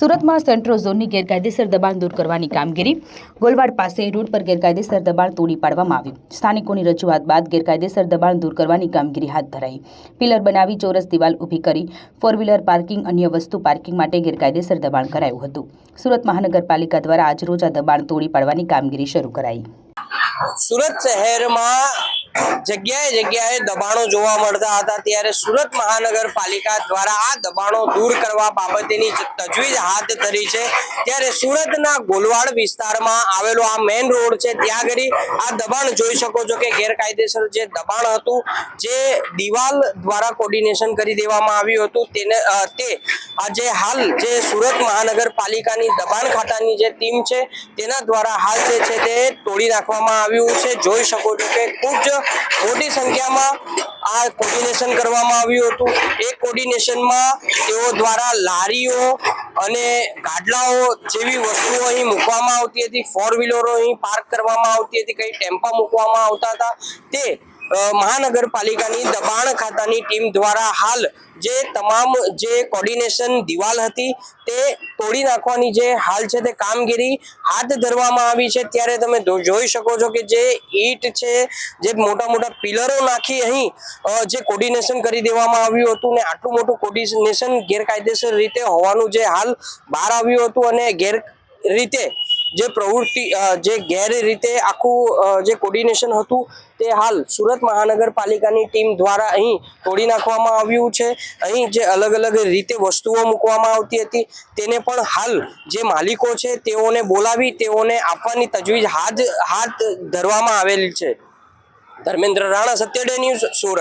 સુરતમાં સેન્ટ્રો ઝોનની ગેરકાયદેસર દબાણ દૂર કરવાની કામગીરી. ગોલવાડ પાસે રોડ પર ગેરકાયદેસર દબાણ તોડી પાડવામાં આવ્યું. સ્થાનિકોની રજૂઆત બાદ ગેરકાયદેસર દબાણ દૂર કરવાની કામગીરી હાથ ધરાઈ. પિલર બનાવી ચોરસ દિવાલ ઊભી કરી ફોર વ્હીલર પાર્કિંગ, અન્ય વસ્તુ પાર્કિંગ માટે ગેરકાયદેસર દબાણ કરાયું હતું. સુરત મહાનગરપાલિકા દ્વારા આજરોજ આ દબાણ તોડી પાડવાની કામગીરી શરૂ કરાઈ. સુરત શહેરમાં જગ્યાએ જગ્યાએ દબાણો જોવા મળતા હતા. ત્યારે સુરત મહાનગરપાલિકા દ્વારા આ દબાણો દૂર કરવા બાબતેની તજવીજ હાથ ધરી છે. ત્યારે સુરતના ગોલવાડ વિસ્તારમાં આવેલો આ મેઇન રોડ છે, ત્યાં આગળ આ દબાણ જોઈ શકો છો કે ગેરકાયદેસર જે દબાણ હતું, જે દિવાલ દ્વારા કોર્ડિનેશન કરી દેવામાં આવ્યું હતું, તેને તે આજે હાલ જે સુરત મહાનગરપાલિકાની દબાણ ખાતાની જે ટીમ છે, તેના દ્વારા હાલ જે છે તે તોડી નાખવામાં આવ્યું છે. જોઈ શકો છો કે ખૂબ જ મોટી સંખ્યામાં આ કોર્ડિનેશન કરવામાં આવ્યું હતું. એ કોર્ડિનેશનમાં તેઓ દ્વારા લારીઓ અને ગાડલાઓ જેવી વસ્તુઓ અહીં મૂકવામાં આવતી હતી. ફોર વ્હીલરો અહીં પાર્ક કરવામાં આવતી હતી. કંઈ ટેમ્પા મૂકવામાં આવતા હતા. તે મહાનગરપાલિકાની દબાણ ખાતાની ટીમ દ્વારા હાલ જે તમામ જે કોર્ડિનેશન દિવાલ હતી તે તોડી નાખવાની જે હાલ છે તે કામગીરી હાથ ધરવામાં આવી છે. ત્યારે તમે જોઈ શકો છો કે જે ઈટ છે, જે મોટા મોટા પિલરો નાખી અહીં જે કોર્ડિનેશન કરી દેવામાં આવ્યું હતું ને આટલું મોટું કોર્ડિનેશન ગેરકાયદેસર રીતે હોવાનું જે હાલ બહાર આવ્યું હતું અને ગેર રીતે જે પ્રવૃત્તિ જે ગેર રીતે આખું જે કોર્ડિનેશન હતું તે હાલ સુરત મહાનગરપાલિકાની ટીમ દ્વારા અહીં તોડી નાખવામાં આવ્યું છે. અહીં જે અલગ અલગ રીતે વસ્તુઓ મૂકવામાં આવતી હતી તેને પણ હાલ જે માલિકો છે તેઓને બોલાવી, તેઓને આપવાની તજવીજ હાથ હાથ ધરવામાં આવેલી છે. ધર્મેન્દ્ર રાણા સત્યડે ન્યૂઝ સુરત.